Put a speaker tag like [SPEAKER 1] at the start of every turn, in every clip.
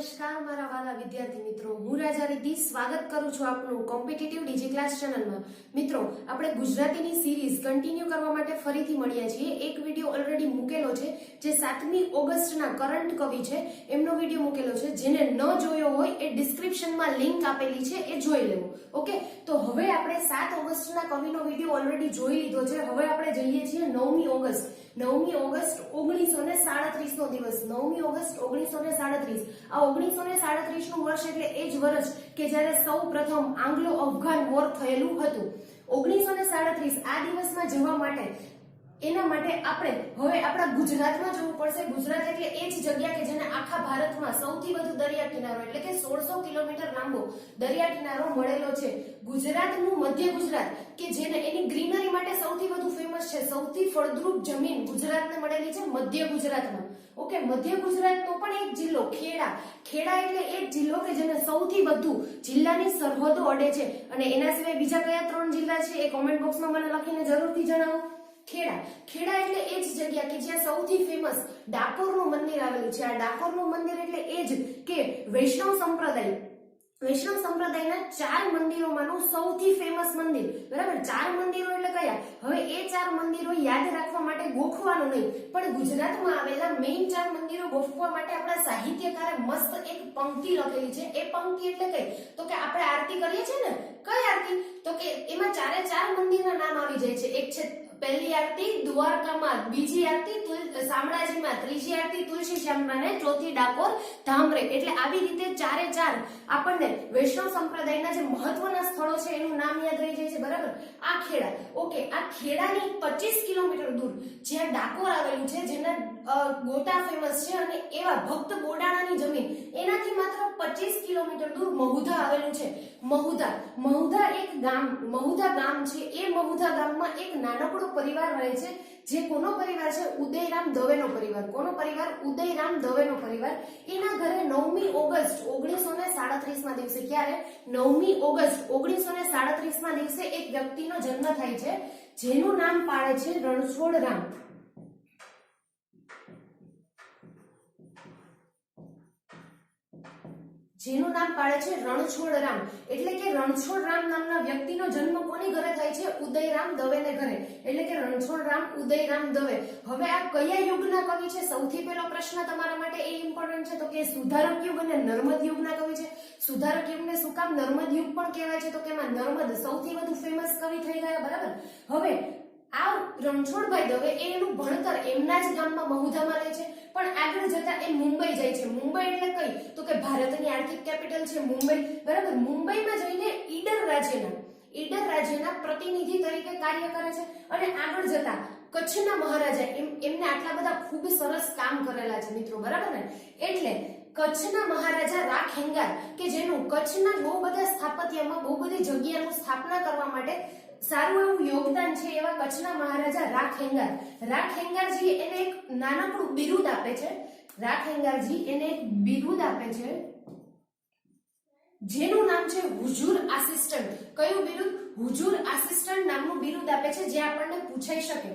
[SPEAKER 1] નમસ્કાર, મારા વાલા વિદ્યાર્થી મિત્રો. હું રાજા રિદ્ધિ. સ્વાગત કરું છું આપનું કોમ્પિટિટિવ ડીજી ક્લાસ ચેનલમાં મિત્રો, આપણે ગુજરાતીની સિરીઝ કન્ટિન્યુ કરવા માટે ફરીથી મળ્યા છીએ. એક વીડિયો ઓલરેડી મૂકેલો છે, જે સાતમી ઓગસ્ટના કરંટ કવિ છે. એમનો વીડિયો મૂકેલો છે. જેને ન જોયો હોય એ ડિસ્ક્રિપ્શનમાં લિંક આપેલી છે, એ જોઈ લેવો. ઓકે તો હવે આપણે સાત ઓગસ્ટના કવિનો વીડિયો ઓલરેડી જોઈ લીધો છે. હવે આપણે જઈએ છીએ નવમી ઓગસ્ટ. નવમી ઓગસ્ટ ઓગણીસો ને સાડત્રીસ નો દિવસ. નવમી ઓગસ્ટ ઓગણીસો ને સાડત્રીસ. આ ઓગણીસો ને સાડત્રીસનું વર્ષ એટલે એ જ વર્ષ કે જ્યારે સૌ પ્રથમ આંગ્લો અફઘાન વોર થયેલું હતું. ઓગણીસો ને સાડત્રીસ આ દિવસમાં જવા માટે એના માટે આપણે હવે આપણા ગુજરાતમાં જવું પડશે. ગુજરાત એટલે એ જ જગ્યા કે જેને આખા ભારતમાં સૌથી વધુ દરિયા કિનારો એટલે કે સોળસો કિલોમીટર લાંબો દરિયા કિનારો મળેલો છે. ગુજરાતનું મધ્ય ગુજરાત કે જેને એની ગ્રીનરી માટે સૌથી વધુ ફેમસ છે, સૌથી ફળદ્રુપ જમીન ગુજરાતને મળેલી છે મધ્ય ગુજરાતમાં. ઓકે, મધ્ય ગુજરાતનો પણ એક જિલ્લો, ખેડા. ખેડા એટલે એક જિલ્લો કે જેને સૌથી વધુ જિલ્લાની સરહદો અડે છે. અને એના સિવાય બીજા કયા ત્રણ જિલ્લા છે એ કોમેન્ટ બોક્સમાં મને લખીને જરૂરથી જણાવો. ખેડા. ખેડા એટલે એ જ જગ્યા કે જ્યાં સૌથી ફેમસ ડાકોરનું મંદિર આવેલું છે. આ ડાકોરનું મંદિર એટલે એ જ કે વૈષ્ણવ સંપ્રદાય. વૈષ્ણવ સંપ્રદાયના ચાર મંદિરોમાંનું સૌથી ફેમસ મંદિર. બરાબર? ચાર મંદિરો એટલે કયા? હવે એ ચાર મંદિરો યાદ રાખવા માટે ગોખવાનું નહીં. પણ ગુજરાતમાં આવેલા મેઇન ચાર મંદિરો ગોખવા માટે આપણા સાહિત્યકારે મસ્ત એક પંક્તિ લખેલી છે. એ પંક્તિ એટલે કઈ? તો કે આપણે આરતી કરીએ છીએ ને? કઈ આરતી? તો કે એમાં ચારે ચાર મંદિરના નામ આવી જાય છે. એક છે પહેલી આરતી, દ્વારકામાં બીજી આરતી શામળાજીમાં ત્રીજી આરતી, તુલસી શ્યામમાં ને ચોથી ડાકોર, ધામરે. એટલે આવી રીતે ચારે ચાર આપણને વૈષ્ણવ સંપ્રદાયના જે મહત્વના સ્થળો છે એનું નામ યાદ રહી જાય છે, બરાબર? આ ખેડા. ઓકે, આ ખેડાની પચીસ કિલોમીટર દૂર જ્યાં ડાકોર આવેલું છે, જેના ગોટા ફેમસ છે અને એવા ભક્ત ગોડાણાની જમીન, એનાથી માત્ર પચીસ કિલોમીટર દૂર મહુધા આવેલું છે. મહુધા. મહુધા એક ગામ મહુધા ગામ છે, એ મહુધા ગામમાં એક નાનકડો પરિવાર રહે છે. જે કોનો પરિવાર છે? ઉદયરામ દવેનો પરિવાર. કોનો પરિવાર? ઉદયરામ દવેનો પરિવાર. એના ઘરે નવમી ઓગસ્ટ, ઓગણીસો ને સાડત્રીસમાં દિવસે ક્યારે? નવમી ઓગસ્ટ, ઓગણીસો ને સાડત્રીસમાં દિવસે એક વ્યક્તિનો જન્મ થાય છે, જેનું નામ પાડે છે રણછોડ જેનું નામ પાડે છે રણછોડ રામ. એટલે કે રણછોડ રામ નામના વ્યક્તિનો જન્મ કોની ઘરે થાય છે? ઉદયરામ દવેને ઘરે. એટલે કે રણછોડ રામ, ઉદયરામ દવે. હવે આ કયા યુગના કવિ છે? સૌથી પહેલો પ્રશ્ન તમારા માટે એ ઇમ્પોર્ટન્ટ છે. તો કે સુધારક યુગ અને નર્મદ યુગના કવિ છે. સુધારક યુગને શું કામ? નર્મદ યુગ પણ કહેવાય છે. તો કે એમાં નર્મદ સૌથી વધુ ફેમસ કવિ થઈ ગયા, બરાબર? હવે આ રણછોડભાઈ દવે એનું ભણતર એમના જ ગામમાં મહુધામાં લે છે. પણ આગળ જતા એ મુંબઈ જાય છે. મુંબઈ એટલે કઈ? તો કે આર્થિક કેપિટલ છે મુંબઈ. બરાબર, મુંબઈમાં જઈને ઈડર રાજ્યના ઈડર રાજ્યના પ્રતિનિધિ તરીકે કાર્ય કરે છે અને આગળ જતા કચ્છના મહારાજા, એમ, એમને આટલા બધા ખૂબ સરસ કામ કરેલા છે મિત્રો, બરાબર ને? એટલે કચ્છના મહારાજા રાખ હેંગાર, કે જેનું કચ્છના બહુ બધા સ્થાપત્યમાં બહુ બધી જગ્યાનું સ્થાપના કરવા માટે સારું એવું યોગદાન છે એવા કચ્છના મહારાજા રાખ હેંગાર. રાખ હેંગારજી એને એક નાનકડું બિરુદ આપે છે. રાખ હેંગારજી એને એક બિરુદ આપે છે જેનું નામ છે હુજુર આસિસ્ટન્ટ. કયું બિરુદ? હુજુર આસિસ્ટન્ટ નામનું બિરુદ આપે છે જે આપણને પૂછાઈ શકે.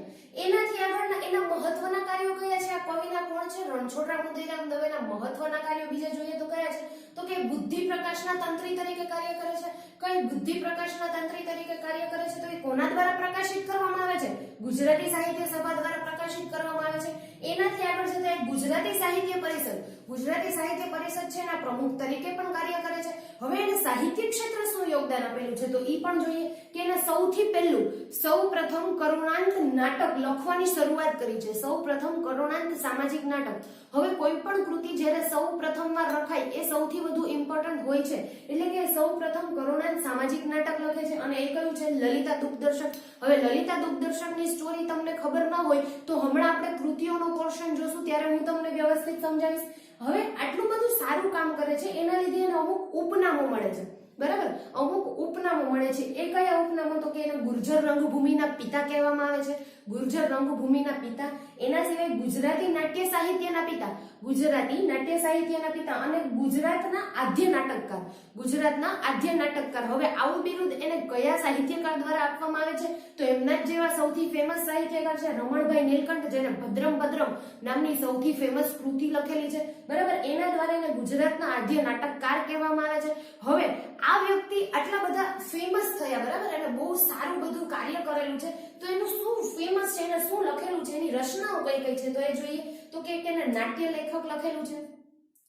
[SPEAKER 1] એનાથી આગળના એના મહત્વના કાર્યો કયા છે? આ કવિના કોણ છે? રણછોડરામ ઉદયરામ દવેના મહત્વના કાર્યો બીજા જોઈએ તો કયા છે? તો કે બુદ્ધિ પ્રકાશના તંત્રી તરીકે કાર્ય કરે છે. કઈ બુદ્ધિ પ્રકાશના તંત્રી તરીકે કાર્ય કરે છે? તો એ કોના દ્વારા પ્રકાશિત કરવામાં આવે છે? ગુજરાતી સાહિત્ય સભા દ્વારા પ્રકાશિત કરવામાં આવે છે. એનાથી આગળ છે ગુજરાતી સાહિત્ય પરિષદ. ગુજરાતી સાહિત્ય પરિષદ છે એના પ્રમુખ તરીકે પણ કાર્ય કરે છે. હવે એને સાહિત્ય ક્ષેત્ર શું યોગદાન આપેલું છે તો એ પણ જોઈએ કે એને સૌથી પહેલું સૌ પ્રથમ કરુણાંત નાટક લખવાની શરૂઆત કરી છે. સૌ પ્રથમ કરુણાંત સામાજિક નાટક. હવે કોઈ પણ કૃતિ જ્યારે સૌ પ્રથમવાર રખાય એ સૌથી વધુ ઇમ્પોર્ટન્ટ હોય છે. એટલે કે સૌ પ્રથમ કરુણાંત સામાજિક નાટક લખે છે અને એ કયું છે? લલિતા દુઃખદર્શક હવે લલિતા દુઃખદર્શકની સ્ટોરી તમને ખબર ન હોય તો હમણાં આપણે કૃતિઓનો પોર્શન જોશું ત્યારે હું તમને વ્યવસ્થિત સમજાવીશ. હવે આટલું બધું સારું કામ કરે છે, એના લીધે એને અમુક ઉપનામો મળે છે. બરાબર? અમુક ઉપનામો મળે છે. એ કયા ઉપનામો? તો કે એને ગુર્જર રંગભૂમિના પિતા કહેવામાં આવે છે. ગુર્જર રંગભૂમિના પિતા, એના સિવાય ગુજરાતી નાટ્ય સાહિત્યના પિતા, ગુજરાતી નાટ્ય સાહિત્યના પિતા અને ગુજરાતના આદ્ય નાટકકાર, ગુજરાતના આદ્ય નાટકકાર. હવે આવું બિરુદ એને કયા સાહિત્યકાર દ્વારા આપવામાં આવે છે? તો એમના જેવા સૌથી ફેમસ સાહિત્યકાર છે રમણભાઈ નીલકંઠ, જેને ભદ્રમ ભદ્રમ નામની સૌથી ફેમસ કૃતિ લખેલી છે. બરાબર? એના દ્વારા એને ગુજરાતના આદ્ય નાટકકાર કહેવામાં આવે છે. હવે આ વ્યક્તિ આટલા બધા ફેમસ થયા, બરાબર? એને બહુ સારું બધું કાર્ય કરેલું છે. તો એનું શું ફેમસ છે એને શું લખેલું છે? એની રચનાઓ કઈ કઈ છે? તો એ જોઈએ. તો કે એને નાટ્ય લેખક લખેલું છે.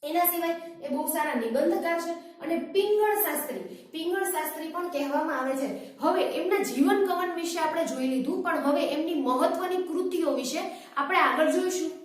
[SPEAKER 1] એના સિવાય એ બહુ સારા નિબંધકાર છે અને પિંગળ શાસ્ત્રી. પિંગળ શાસ્ત્રી પણ કહેવામાં આવે છે. હવે એમના જીવન કવન વિશે આપણે જોઈ લીધું, પણ હવે એમની મહત્વની કૃતિઓ વિશે આપણે આગળ જોઈશું.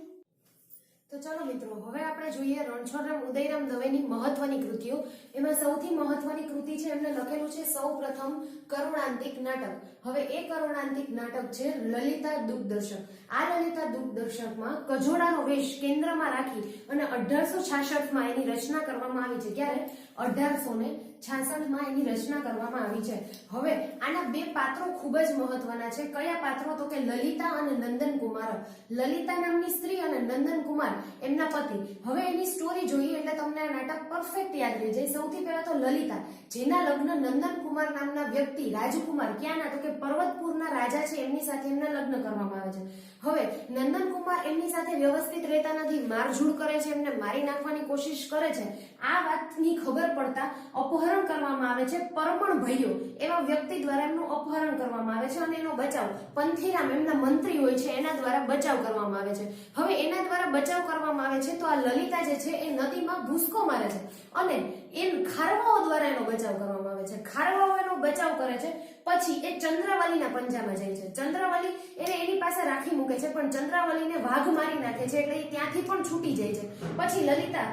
[SPEAKER 1] ચાલો મિત્રો, હવે આપણે જોઈએ રણછોડરામ ઉદયરામ દવેની મહત્વની કૃતિઓ. એમાં સૌથી મહત્વની કૃતિ છે, એમને લખેલું છે, સૌપ્રથમ કરુણાંતિક નાટક. હવે એ કરુણાંતિક નાટક છે લલિતા દુઃખદર્શક આ લલિતા દુઃખદર્શકમાં કજોડાનો વેશ કેન્દ્રમાં રાખી અને અઢારસો છાસઠમાં એની રચના કરવામાં આવી છે. ક્યારે? અઢારસો ને છાસઠમાં એની રચના કરવામાં આવી છે. હવે આના બે પાત્રો ખૂબ જ મહત્વના છે. કયા પાત્રો? તો કે લલિતા અને નંદનકુમાર લલિતા નામની સ્ત્રી અને નંદનકુમાર એમના પતિ. હવે એની સ્ટોરી જોઈએ એટલે તમને આ નાટક પરફેક્ટ યાદ રહી જાય. સૌથી પહેલા તો લલિતા, જેના લગ્ન નંદનકુમાર નામના વ્યક્તિ રાજકુમાર ક્યાંના? તો કે પર્વતપુરના રાજા છે, એમની સાથે એમના લગ્ન કરવામાં આવે છે. હવે નંદનકુમાર એમની સાથે વ્યવસ્થિત રહેતા નથી. મારઝૂડ કરે છે, એમને મારી નાખવાની કોશિશ કરે છે. આ વાતની ખબર પડતા અપહરણ કરવામાં આવે છે પરમણ ભાઈઓ. એવા વ્યક્તિ દ્વારા એમનું અપહરણ કરવામાં આવે છે અને એનો બચાવ પંથીરામ, એમના મંત્રી હોય છે, એના દ્વારા બચાવ કરવામાં આવે છે. હવે એના દ્વારા બચાવ કરવામાં આવે છે તો આ લલિતા જે છે એ નદીમાં ભૂસકો મારે છે અને એ ખારવાઓ દ્વારા એનો બચાવ કરવામાં આવે છે. ખારવાઓ એનો બચાવ કરે છે, પછી એ ચંદ્રાવલીના પંજામાં જાય છે. ચંદ્રાવલી એને એની પાસે રાખી મૂકે છે, પણ ચંદ્રાવલીને વાઘ મારી નાખે છે એટલે એ ત્યાંથી પણ છૂટી જાય છે. પછી લલિતા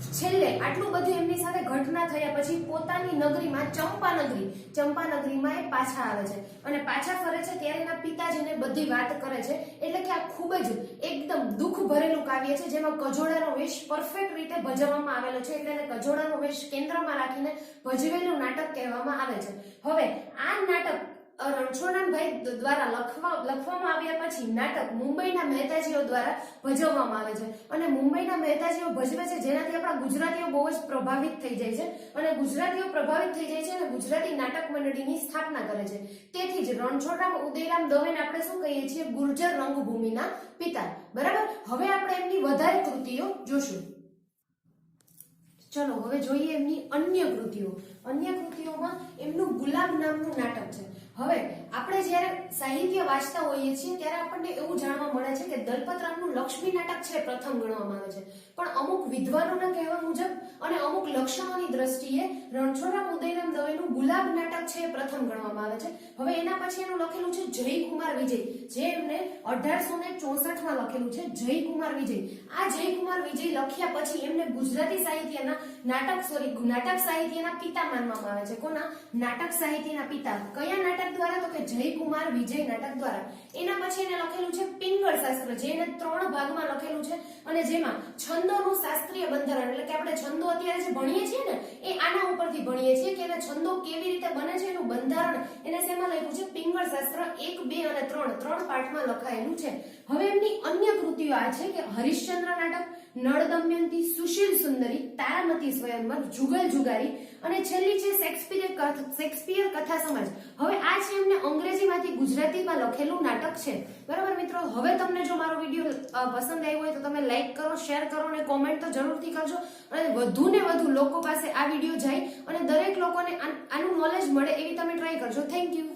[SPEAKER 1] છેલ્લે આટલું બધું એમની સાથે ઘટના થયા પછી પોતાની નગરીમાં ચંપાનગરી, ચંપાનગરીમાં એ પાછા આવે છે. અને પાછા ફરે છે ત્યારે એના પિતાજીને બધી વાત કરે છે. એટલે કે આ ખૂબ જ એકદમ દુઃખ ભરેલું કાવ્ય છે, જેમાં કજોડાનો વેશ પરફેક્ટ રીતે ભજવવામાં આવેલો છે. એટલે કજોડાનો વેશ કેન્દ્રમાં રાખીને ભજવેલું નાટક કહેવામાં આવે છે. હવે આ નાટક અ, રણછોડરામભાઈ દ્વારા લખવા લખવામાં આવ્યા પછી નાટક મુંબઈના મહેતાજીઓ દ્વારા ભજવવામાં આવે છે. અને મુંબઈના મહેતાજીઓ ભજવે છે જેનાથી આપણા ગુજરાતીઓ બહુ જ પ્રભાવિત થઈ જાય છે. અને ગુજરાતીઓ પ્રભાવિત થઈ જાય છે અને ગુજરાતી નાટક મંડળીની સ્થાપના કરે છે. તેથી જ રણછોડરામ ઉદયરામ દવેને આપણે શું કહીએ છીએ? ગુર્જર રંગભૂમિના પિતા. બરાબર? હવે આપણે એમની વધારે કૃતિઓ જોશું. ચલો હવે જોઈએ એમની અન્ય કૃતિઓ. અન્ય કૃતિઓમાં એમનું ગુલાબ નામનું નાટક છે. હવે આપણે જ્યારે સાહિત્ય વાંચતા હોઈએ છીએ, ત્યારે આપણને એવું જાણવા મળે છે કે દલપતરામનું લક્ષ્મી નાટક છે, પ્રથમ ગણવામાં આવે છે. પણ અમુક વિદ્વાનોના કહેવા મુજબ અને દ્રષ્ટિએ રણછોડરામ ઉદયરામ દવેનું ગુલાબ નાટક છે પ્રથમ ગણવામાં આવે છે. હવે એના પછી એનું લખેલું છે જયકુમાર વિજય, જે એમને અઢારસો ને ચોસઠમાં લખેલું છે જયકુમાર વિજય. આ જયકુમાર વિજય લખ્યા પછી એમને ગુજરાતી સાહિત્યના નાટક સોરી નાટક સાહિત્યના પિતા માનવામાં આવે છે. કોના? નાટક સાહિત્યના પિતા. કયા નાટક દ્વારા? તો કે જયકુમાર વિજય નાટક દ્વારા. એના પછી એને લખેલું છે પિંગળ શાસ્ત્ર, જે એને ત્રણ ભાગમાં લખેલું છે. અને જેમાં છંદોનું શાસ્ત્રીય બંધારણ, એટલે કે આપણે છંદો અત્યારે જે ભણીએ છીએ ને એ આના ઉપરથી ભણીએ છીએ કે એના છંદો કેવી રીતે બને છે એનું બંધારણ. એને શેમાં લખ્યું છે? પિંગળ શાસ્ત્ર એક, બે અને ત્રણ. ત્રણ પાઠમાં લખાયેલું છે. હવે એમની અન્ય કૃતિઓ આ છે કે હરિશ્ચંદ્ર નાટક નળ દમયંતી સુશીલ સુંદરી, તારામતી સ્વયંવર, જુગલ જુગારી અને છેલ્લી છે શેક્સપિયર શેક્સપિયર કથા સમાજ. હવે આ ગુજરાતીમાં લખેલું નાટક છે. બરાબર મિત્રો? હવે તમને જો મારો વીડિયો પસંદ આવ્યો હોય તો તમે લાઈક કરો શેર કરો અને કોમેન્ટ તો જરૂરથી કરજો. અને વધુ ને વધુ લોકો પાસે આ વીડિયો જાય અને દરેક લોકોને આન- નોલેજ મળે એવી તમે ટ્રાય કરજો. Thank you